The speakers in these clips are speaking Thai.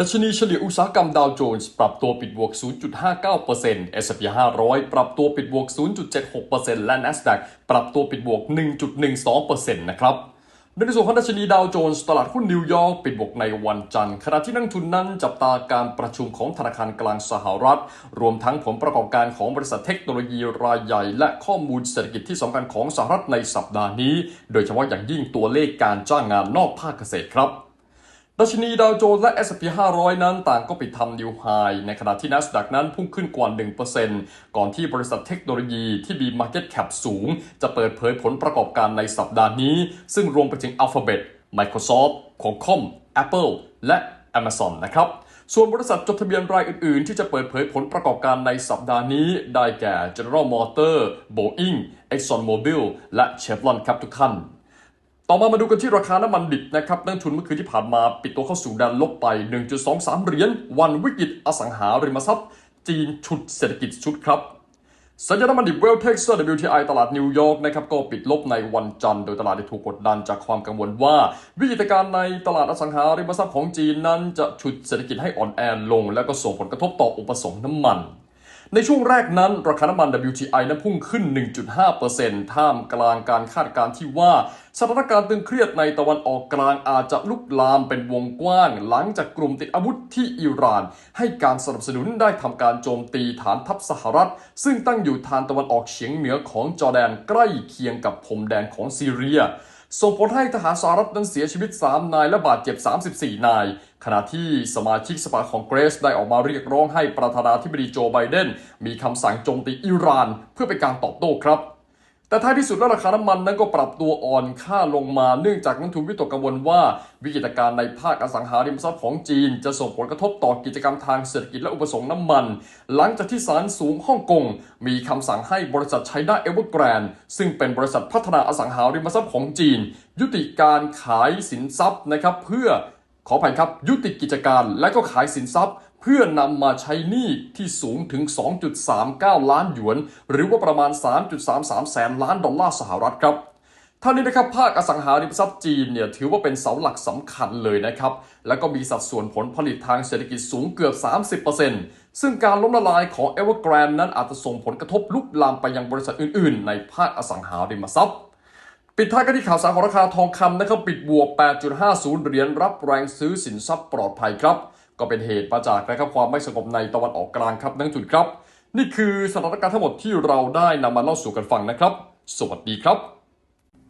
ดัชนีเฉลี่ยอุตสาหกรรมดาวโจนส์ปรับตัวปิดบวก 0.59% S&P 500 ปรับตัวปิดบวก 0.76%และ NASDAQ ปรับตัวปิดบวก 1.12%นะครับในส่วนของดัชนีดาวโจนส์ตลาดหุ้นนิวยอร์กปิดบวกในวันจันทร์ขณะที่นักทุนนั้นจับตาการประชุมของธนาคารกลางสหรัฐ รวมทั้งผลประกอบการของบริษัทเทคโนโลยีรายใหญ่ และข้อมูลเศรษฐกิจที่สำคัญของสหรัฐในสัปดาห์นี้ โดยเฉพาะอย่างยิ่งตัวเลขการจ้างงานนอกภาคเกษตรครับ ดัชนีดาวโจนส์และ S&P 500 นั้นต่างก็ปิดทำนิวไฮในขณะที่ NASDAQ นั้นพุ่งขึ้นกว่า 1%ก่อนที่บริษัทเทคโนโลยีที่มี Market Cap สูง จะเปิดเผยผลประกอบการในสัปดาห์นี้ ซึ่งรวมไปถึง Alphabet Microsoft Qualcomm Apple และ Amazon นะครับส่วนบริษัทจดทะเบียนรายอื่น ๆ ที่จะเปิดเผยผลประกอบการในสัปดาห์นี้ ได้แก่ General Motors Boeing ExxonMobil และ Chevron ครับทุกท่าน ต่อมามาดูกันที่ราคาน้ำมันดิบนะครับนักทุนเมื่อคืนที่ผ่านมาปิดตัวเข้าสู่แดนลบไป 1.23 เหรียญวันวิกฤตอสังหาริมทรัพย์ จีนฉุดเศรษฐกิจชุดครับสัญญาณน้ำมันดิบเวลเท็กซ์ WTI ตลาดนิวยอร์กนะครับก็ปิดลบในวันจันทร์ โดยตลาดได้ถูกกดดันจากความกังวลว่า วิกฤตการณ์ในตลาดอสังหาริมทรัพย์ของจีนนั้นจะฉุดเศรษฐกิจให้อ่อนแอลง และก็ส่งผลกระทบต่ออุปสงค์น้ำมัน ในช่วงแรกนั้น ราคาน้ำมัน WTI นั้นพุ่งขึ้น 1.5%ท่ามกลางการคาดการณ์ที่ว่าสถานการณ์ตึงเครียดในตะวันออกกลางอาจจะลุกลามเป็นวงกว้าง หลังจากกลุ่มติดอาวุธที่อิหร่าน ให้การสนับสนุนได้ทำการโจมตีฐานทัพสหรัฐ ซึ่งตั้งอยู่ทางตะวันออกเฉียงเหนือของจอร์แดนใกล้เคียงกับพรมแดนของซีเรีย ส่งผลให้ทหารสหรัฐนั้นเสียชีวิต 3 นายและบาดเจ็บ 34 นาย ขณะที่สมาชิกสภาของเกรสได้ออกมาเรียกร้องให้ประธานาธิบดีโจไบเดนมีคำสั่งโจมตีอิหร่าน เพื่อเป็นการตอบโต้ครับ แต่ท้ายที่สุดแล้วราคาน้ำมันนั้นก็ปรับตัวอ่อนค่าลงมาเนื่องจากนักทุนวิตกกังวลว่าวิกฤตการณ์ในภาคอสังหาริมทรัพย์ของจีน จะส่งผลกระทบต่อกิจกรรมทางเศรษฐกิจและอุปสงค์น้ำมัน หลังจากที่ศาลสูงฮ่องกง มีคำสั่งให้บริษัทไชน่าเอเวอร์แกรนด์ซึ่งเป็นบริษัทพัฒนาอสังหาริมทรัพย์ของจีน ยุติการขายสินทรัพย์นะครับเพื่อขออภัยครับยุติกิจการและก็ขายสินทรัพย์ เพื่อนำมาใช้หนี้ที่สูงถึง 2.39 ล้านหยวน หรือว่าประมาณ 3.33 แสนล้านดอลลาร์สหรัฐครับท่านี้นะครับภาคอสังหาริมทรัพย์จีนเนี่ยถือว่าเป็นเสาหลักสำคัญเลยนะครับ แล้วก็มีสัดส่วนผลผลิตทางเศรษฐกิจสูงเกือบ 30%ซึ่งการล้มละลายของ Evergrande นั้นอาจจะส่งผลกระทบลุกลามไปยังบริษัทอื่นๆ ในภาคอสังหาริมทรัพย์ ปิดท้ายกันที่ข่าวสารของราคาทองคำนะครับปิดบวก 8.50 เหรียญรับแรงซื้อสินทรัพย์ปลอดภัยครับ ก็เป็นเหตุมาจากนะครับความไม่สงบในตะวันออกกลางครับนักจุดครับ นี่คือสถานการณ์ทั้งหมดที่เราได้นำมาเล่าสู่กันฟังนะครับ สวัสดีครับ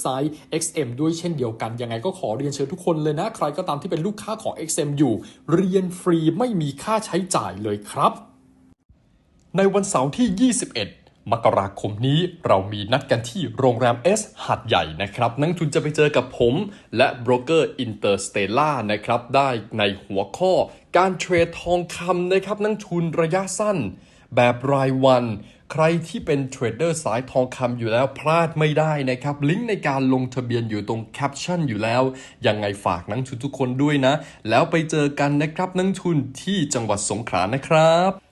ไซต์ XM ด้วยเช่นเดียวกัน ยังไงก็ขอเรียนเชิญทุกคนเลยนะ ใครก็ตามที่เป็นลูกค้าของ XM อยู่ เรียนฟรีไม่มีค่าใช้จ่ายเลยครับ ในวันเสาร์ที่ 21มกราคมนี้เรามีนัดกันที่โรงแรม S หัดใหญ่นะครับ นักทุนจะไปเจอกับผม และโบรกเกอร์อินเตอร์สเตล่านะครับ ได้ในหัวข้อการเทรดทองคำนะครับ นักทุนระยะสั้น แบบรายวัน ใครที่เป็นเทรดเดอร์สายทองคำอยู่แล้วพลาดไม่ได้นะครับ ลิงก์ในการลงทะเบียนอยู่ตรงแคปชั่นอยู่แล้ว ยังไงฝากนักทุนทุกคนด้วยนะ แล้วไปเจอกันนะครับนักทุนที่จังหวัดสงขลานะครับ